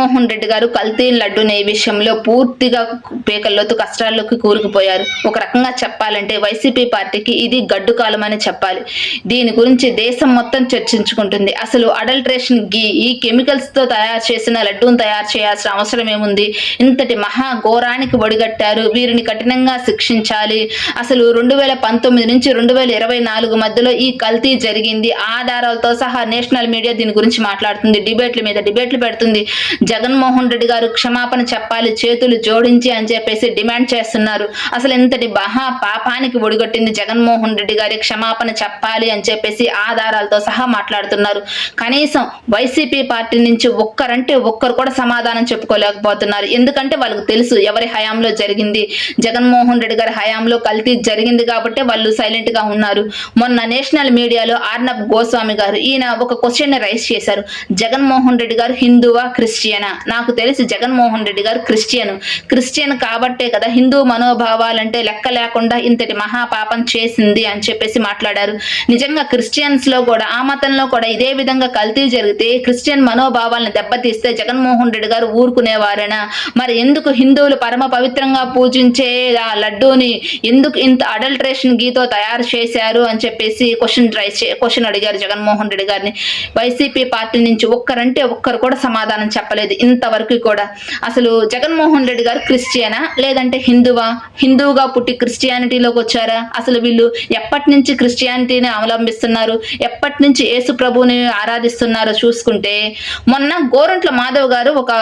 Jaganmohan Reddy garu కల్తీ లడ్డు నెయ్యి విషయంలో పూర్తిగా పేకల్లోతు కష్టాల్లోకి కూరుకుపోయారు. ఒక రకంగా చెప్పాలంటే వైసీపీ పార్టీకి ఇది గడ్డు కాలం అని చెప్పాలి. దీని గురించి దేశం మొత్తం చర్చించుకుంటుంది. అసలు అడల్ట్రేషన్ గీ ఈ కెమికల్స్తో తయారు చేసిన లడ్డూను తయారు చేయాల్సిన అవసరం ఏముంది? ఇంతటి మహా ఘోరానికి ఒడిగట్టారు వీరిని కఠినంగా శిక్షించాలి. అసలు రెండు వేల పంతొమ్మిది నుంచి రెండు వేల ఇరవై నాలుగు మధ్యలో ఈ కల్తీ జరిగింది. ఆధారాలతో సహా నేషనల్ మీడియా దీని గురించి మాట్లాడుతుంది. డిబేట్ల మీద డిబేట్లు పెడుతుంది. జగన్మోహన్ రెడ్డి గారు క్షమాపణ చెప్పాలి చేతులు జోడించి అని చెప్పేసి డిమాండ్ చేస్తున్నారు. అసలు ఇంతటి మహా పాపానికి ఒడిగొట్టింది జగన్మోహన్ రెడ్డి గారి క్షమాపణ చెప్పాలి అని చెప్పేసి ఆధారాలతో సహా మాట్లాడుతున్నారు. కనీసం వైసీపీ పార్టీ నుంచి ఒక్కరంటే ఒక్కరు కూడా సమాధానం చెప్పుకోలేకపోతున్నారు. ఎందుకంటే వాళ్ళకి తెలుసు ఎవరి హయాంలో జరిగింది. జగన్మోహన్ రెడ్డి గారి హయాంలో కల్తీ జరిగింది కాబట్టి వాళ్ళు సైలెంట్గా ఉన్నారు. మొన్న నేషనల్ మీడియాలో ఆర్నబ్ గోస్వామి గారు ఈయన ఒక క్వశ్చన్ రైస్ చేశారు. జగన్మోహన్ రెడ్డి గారు హిందువా క్రిస్టియన్? నాకు తెలిసి జగన్మోహన్ రెడ్డి గారు క్రిస్టియన్. క్రిస్టియన్ కాబట్టే కదా హిందూ మనోభావాలంటే లెక్క లేకుండా ఇంతటి మహాపాపం చేసింది అని చెప్పేసి మాట్లాడారు. నిజంగా క్రిస్టియన్స్లో కూడా ఆ మతంలో కూడా ఇదే విధంగా కల్తీ జరిగితే క్రిస్టియన్ మనోభావాలను దెబ్బతీస్తే జగన్మోహన్ రెడ్డి గారు ఊరుకునేవారేనా? మరి ఎందుకు హిందువులు పరమ పవిత్రంగా పూజించే ఆ లడ్డూని ఎందుకు ఇంత అడల్ట్రేషన్ గీతో తయారు చేశారు అని చెప్పేసి క్వశ్చన్ రైస్ క్వశ్చన్ అడిగారు జగన్మోహన్ రెడ్డి గారిని. వైసీపీ పార్టీ నుంచి ఒక్కరంటే ఒక్కరు కూడా సమాధానం చెప్పలేదు. ఇంతవరకు కూడా. అసలు జగన్మోహన్ రెడ్డి గారు క్రిస్టియనా? లేదంటే హిందువా? హిందువుగా పుట్టి క్రిస్టియానిటీలోకి వచ్చారా? అసలు వీళ్ళు ఎప్పటి నుంచి క్రిస్టియానిటీని అవలంబిస్తున్నారు? ఎప్పటి నుంచి యేసు ప్రభుని ఆరాధిస్తున్నారో చూసుకుంటే మొన్న గోరంట్ల మాధవ్ గారు ఒక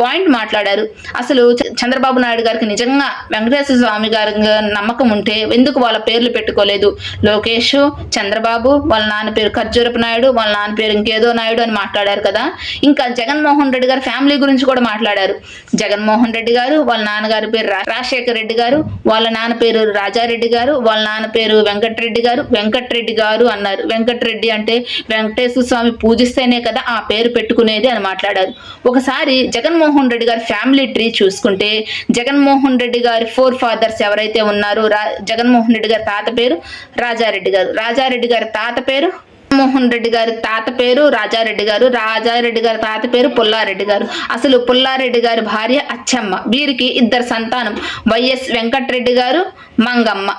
పాయింట్ మాట్లాడారు. అసలు చంద్రబాబు నాయుడు గారికి నిజంగా వెంకటేశ్వర స్వామి గారి నమ్మకం ఉంటే ఎందుకు వాళ్ళ పేర్లు పెట్టుకోలేదు? లోకేష్ చంద్రబాబు వాళ్ళ నాన్న పేరు ఖర్జూరపు నాయుడు వాళ్ళ నాన్న పేరు ఇంకేదో నాయుడు అని మాట్లాడారు కదా. ఇంకా జగన్మోహన్ రెడ్డి గారు ఫ్యామిలీ గురించి కూడా మాట్లాడారు. జగన్మోహన్ రెడ్డి గారు వాళ్ళ నాన్నగారి పేరు రా- రాజశేఖర్ రెడ్డి గారు వాళ్ళ నాన్న పేరు రాజారెడ్డి గారు వాళ్ళ నాన్న పేరు వెంకటరెడ్డి గారు వెంకటరెడ్డి గారు అన్నారు. వెంకటరెడ్డి అంటే వెంకటేశ్వర స్వామి పూజిస్తేనే కదా ఆ పేరు పెట్టుకునేది అని మాట్లాడారు. ఒకసారి జగన్మోహన్ రెడ్డి గారి ఫ్యామిలీ ట్రీ చూసుకుంటే జగన్మోహన్ రెడ్డి గారి ఫోర్ ఫాదర్స్ ఎవరైతే ఉన్నారో రా జగన్మోహన్ రెడ్డి గారి తాత పేరు రాజారెడ్డి గారు. రాజారెడ్డి గారి తాత పేరు మోహన్ రెడ్డి గారి తాత పేరు రాజారెడ్డి గారు రాజారెడ్డి గారి తాత పేరు పుల్లారెడ్డి గారు. అసలు పుల్లారెడ్డి గారి భార్య అచ్చమ్మ. వీరికి ఇద్దరు సంతానం. వైఎస్ వెంకటరెడ్డి గారు మంగమ్మ.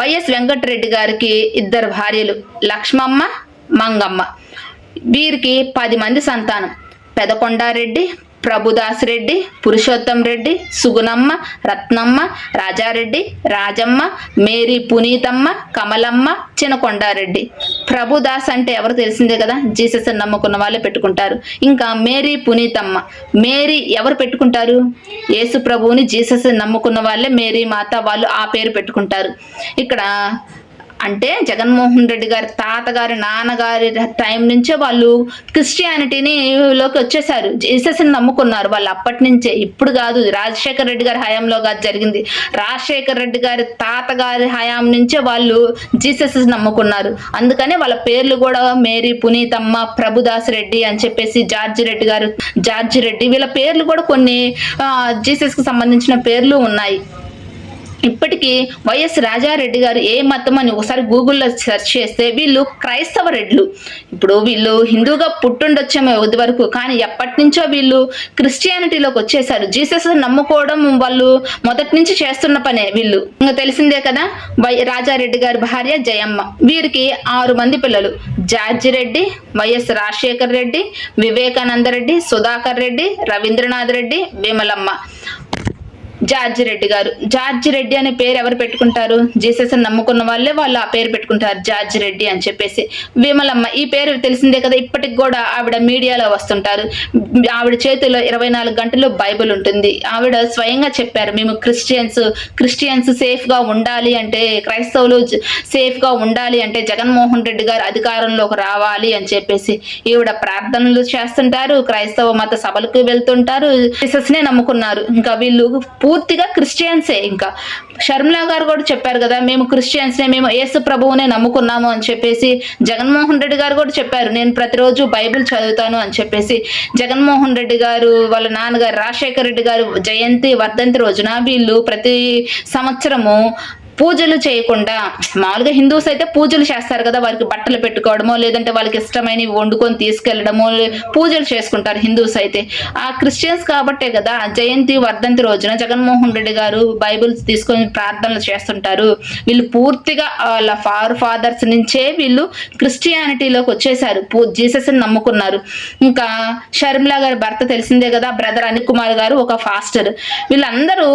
వైఎస్ వెంకటరెడ్డి గారికి ఇద్దరు భార్యలు లక్ష్మమ్మ మంగమ్మ. వీరికి పది మంది సంతానం. పెదకొండారెడ్డి ప్రభుదాస్ రెడ్డి పురుషోత్తం రెడ్డి సుగుణమ్మ రత్నమ్మ రాజారెడ్డి రాజమ్మ మేరీ పునీతమ్మ కమలమ్మ చినకొండారెడ్డి. ప్రభుదాస్ అంటే ఎవరు తెలిసిందే కదా? జీసస్ నమ్ముకున్న వాళ్ళే పెట్టుకుంటారు. ఇంకా మేరీ పునీతమ్మ. మేరీ ఎవరు పెట్టుకుంటారు? యేసు ప్రభువుని జీసస్ నమ్ముకున్న వాళ్ళే మేరీ మాత వాళ్ళు ఆ పేరు పెట్టుకుంటారు. ఇక్కడ అంటే జగన్మోహన్ రెడ్డి గారి తాతగారి నాన్నగారి టైం నుంచే వాళ్ళు క్రిస్టియానిటీని లోకి వచ్చేసారు జీసస్ని నమ్ముకున్నారు వాళ్ళు అప్పటి నుంచే. ఇప్పుడు కాదు రాజశేఖర రెడ్డి గారి హయాంలో కాదు జరిగింది. రాజశేఖర రెడ్డి గారి తాతగారి హయాం నుంచే వాళ్ళు జీసస్ నమ్ముకున్నారు. అందుకనే వాళ్ళ పేర్లు కూడా మేరీ పునీతమ్మ ప్రభుదాస్ రెడ్డి అని చెప్పేసి జార్జి రెడ్డి గారు జార్జి రెడ్డి వీళ్ళ పేర్లు కూడా కొన్ని జీసస్కి సంబంధించిన పేర్లు ఉన్నాయి. ఇప్పటికీ వైఎస్ రాజారెడ్డి గారు ఏ మతం అని ఒకసారి గూగుల్లో సెర్చ్ చేస్తే వీళ్ళు క్రైస్తవ రెడ్లు. ఇప్పుడు వీళ్ళు హిందూగా పుట్టుండొచ్చేమో ఇది వరకు కానీ ఎప్పటి నుంచో వీళ్ళు క్రిస్టియానిటీలోకి వచ్చేసారు జీసస్ నమ్ముకోవడం వాళ్ళు మొదటి నుంచి చేస్తున్న పనే వీళ్ళు. ఇంకా తెలిసిందే కదా వై రాజారెడ్డి గారి భార్య జయమ్మ. వీరికి ఆరు మంది పిల్లలు. George Reddy YS Rajasekhar Reddy Vivekananda Reddy Sudhakar Reddy Ravindranath Reddy Vimalamma. George Reddy గారు. జార్జి రెడ్డి అనే పేరు ఎవరు పెట్టుకుంటారు? జీసస్ నమ్ముకున్న వాళ్ళే వాళ్ళు ఆ పేరు పెట్టుకుంటారు జార్జి రెడ్డి అని చెప్పేసి. విమలమ్మ ఈ పేరు తెలిసిందే కదా ఇప్పటికి కూడా ఆవిడ మీడియాలో వస్తుంటారు. ఆవిడ చేతిలో ఇరవై నాలుగు గంటలు బైబిల్ ఉంటుంది. ఆవిడ స్వయంగా చెప్పారు మేము క్రిస్టియన్స్ క్రిస్టియన్స్ సేఫ్గా ఉండాలి అంటే క్రైస్తవులు సేఫ్గా ఉండాలి అంటే జగన్మోహన్ రెడ్డి గారు అధికారంలోకి రావాలి అని చెప్పేసి ఈవిడ ప్రార్థనలు చేస్తుంటారు. క్రైస్తవ మత సభలకు వెళ్తుంటారు. జీసస్నే నమ్ముకున్నారు. ఇంకా వీళ్ళు పూర్తి పూర్తిగా క్రిస్టియన్సే ఇంకా. షర్మిలా గారు కూడా చెప్పారు కదా మేము క్రిస్టియన్స్నే మేము యేసు ప్రభువునే నమ్ముకున్నాము అని చెప్పేసి జగన్మోహన్ రెడ్డి గారు కూడా చెప్పారు నేను ప్రతిరోజు బైబిల్ చదువుతాను అని చెప్పేసి. జగన్మోహన్ రెడ్డి గారు వాళ్ళ నాన్నగారు రాజశేఖర రెడ్డి గారు జయంతి వర్ధంతి రోజున వీళ్ళు ప్రతి సంవత్సరము పూజలు చేయకుండా మామూలుగా హిందూస్ అయితే పూజలు చేస్తారు కదా వారికి బట్టలు పెట్టుకోవడమో లేదంటే వాళ్ళకి ఇష్టమైనవి వండుకొని తీసుకెళ్ళడమో పూజలు చేసుకుంటారు హిందూస్ అయితే. ఆ క్రిస్టియన్స్ కాబట్టే కదా జయంతి వర్ధంతి రోజున జగన్మోహన్ రెడ్డి గారు బైబిల్స్ తీసుకొని ప్రార్థనలు చేస్తుంటారు. వీళ్ళు పూర్తిగా వాళ్ళ ఫార్ ఫాదర్స్ నుంచే వీళ్ళు క్రిస్టియానిటీలోకి వచ్చేసారు పూ జీసస్ నమ్ముకున్నారు. ఇంకా షర్మిలా గారి భర్త తెలిసిందే కదా బ్రదర్ అనిల్ కుమార్ గారు ఒక ఫాస్టర్. వీళ్ళందరూ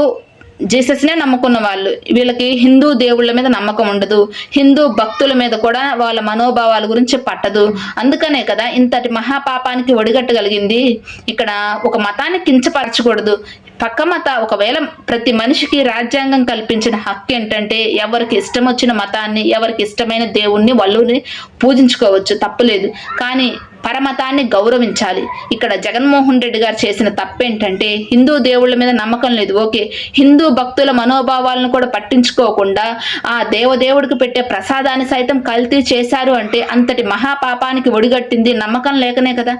జీసస్నే నమ్ముకున్న వాళ్ళు వీళ్ళకి హిందూ దేవుళ్ళ మీద నమ్మకం ఉండదు. హిందూ భక్తుల మీద కూడా వాళ్ళ మనోభావాల గురించి పట్టదు. అందుకనే కదా ఇంతటి మహాపాపానికి ఒడిగట్టగలిగింది ఇక్కడ ఒక మతాన్ని కించపరచకూడదు. పక్క మత ఒకవేళ ప్రతి మనిషికి రాజ్యాంగం కల్పించిన హక్కు ఏంటంటే ఎవరికి ఇష్టం వచ్చిన మతాన్ని ఎవరికి ఇష్టమైన దేవుణ్ణి వాళ్ళు పూజించుకోవచ్చు. తప్పులేదు. కానీ పరమతాన్ని గౌరవించాలి. ఇక్కడ జగన్మోహన్ రెడ్డి గారు చేసిన తప్పేంటంటే హిందూ దేవుళ్ళ మీద నమ్మకం లేదు. ఓకే హిందూ భక్తుల మనోభావాలను కూడా పట్టించుకోకుండా ఆ దేవదేవుడికి పెట్టే ప్రసాదాన్ని సైతం కల్తీ చేశారు అంటే అంతటి మహాపాపానికి ఒడిగట్టింది నమ్మకం లేకనే కదా.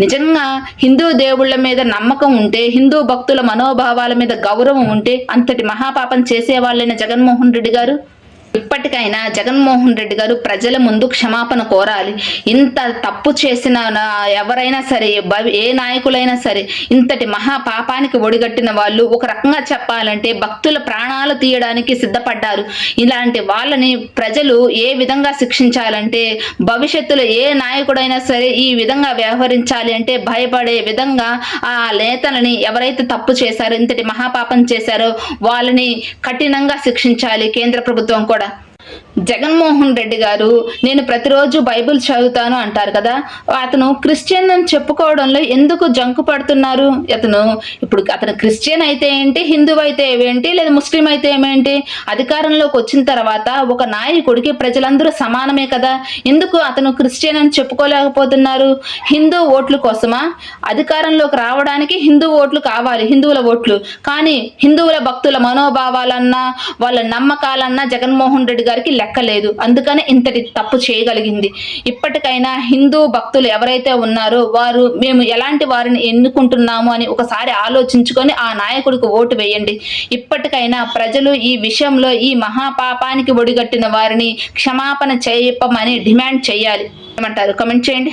నిజంగా హిందూ దేవుళ్ళ మీద నమ్మకం ఉంటే హిందూ భక్తుల మనోభావాల మీద గౌరవం ఉంటే అంతటి మహాపాపం చేసేవాళ్ళైన జగన్మోహన్ రెడ్డి గారు? ఇప్పటికైనా జగన్మోహన్ రెడ్డి గారు ప్రజల ముందు క్షమాపణ కోరాలి. ఇంత తప్పు చేసిన ఎవరైనా సరే ఏ నాయకులైనా సరే ఇంతటి మహా పాపానికి ఒడిగట్టిన వాళ్ళు ఒక రకంగా చెప్పాలంటే భక్తుల ప్రాణాలు తీయడానికి సిద్ధపడ్డారు. ఇలాంటి వాళ్ళని ప్రజలు ఏ విధంగా శిక్షించాలంటే భవిష్యత్తులో ఏ నాయకుడైనా సరే ఈ విధంగా వ్యవహరించాలి అంటే భయపడే విధంగా ఆ నేతలని ఎవరైతే తప్పు చేశారో ఇంతటి మహాపాపం చేశారో వాళ్ళని కఠినంగా శిక్షించాలి కేంద్ర ప్రభుత్వం కూడా. జగన్మోహన్ రెడ్డి గారు నేను ప్రతిరోజు బైబిల్ చదువుతాను అంటారు కదా అతను క్రిస్టియన్ అని చెప్పుకోవడంలో ఎందుకు జంకు పడుతున్నారు? అతను ఇప్పుడు అతను క్రిస్టియన్ అయితే ఏంటి హిందూ అయితే ఏంటి లేదా ముస్లిం అయితే ఏమేంటి అధికారంలోకి వచ్చిన తర్వాత ఒక నాయకుడికి ప్రజలందరూ సమానమే కదా ఎందుకు అతను క్రిస్టియన్ అని చెప్పుకోలేకపోతున్నారు? హిందూ ఓట్ల కోసమా? అధికారంలోకి రావడానికి హిందూ ఓట్లు కావాలి హిందువుల ఓట్లు. కానీ హిందువుల భక్తుల మనోభావాలన్నా వాళ్ళ నమ్మకాలన్నా జగన్మోహన్ రెడ్డి గారికి లెక్కలేదు. అందుకనే ఇంతటి తప్పు చేయగలిగింది. ఇప్పటికైనా హిందూ భక్తులు ఎవరైతే ఉన్నారో వారు మేము ఎలాంటి వారిని ఎన్నుకుంటున్నాము అని ఒకసారి ఆలోచించుకొని ఆ నాయకుడికి ఓటు వేయండి. ఇప్పటికైనా ప్రజలు ఈ విషయంలో ఈ మహాపాపానికి ఒడిగట్టిన వారిని క్షమాపణ చేయమని డిమాండ్ చేయాలి. ఏమంటారు? కమెంట్ చేయండి.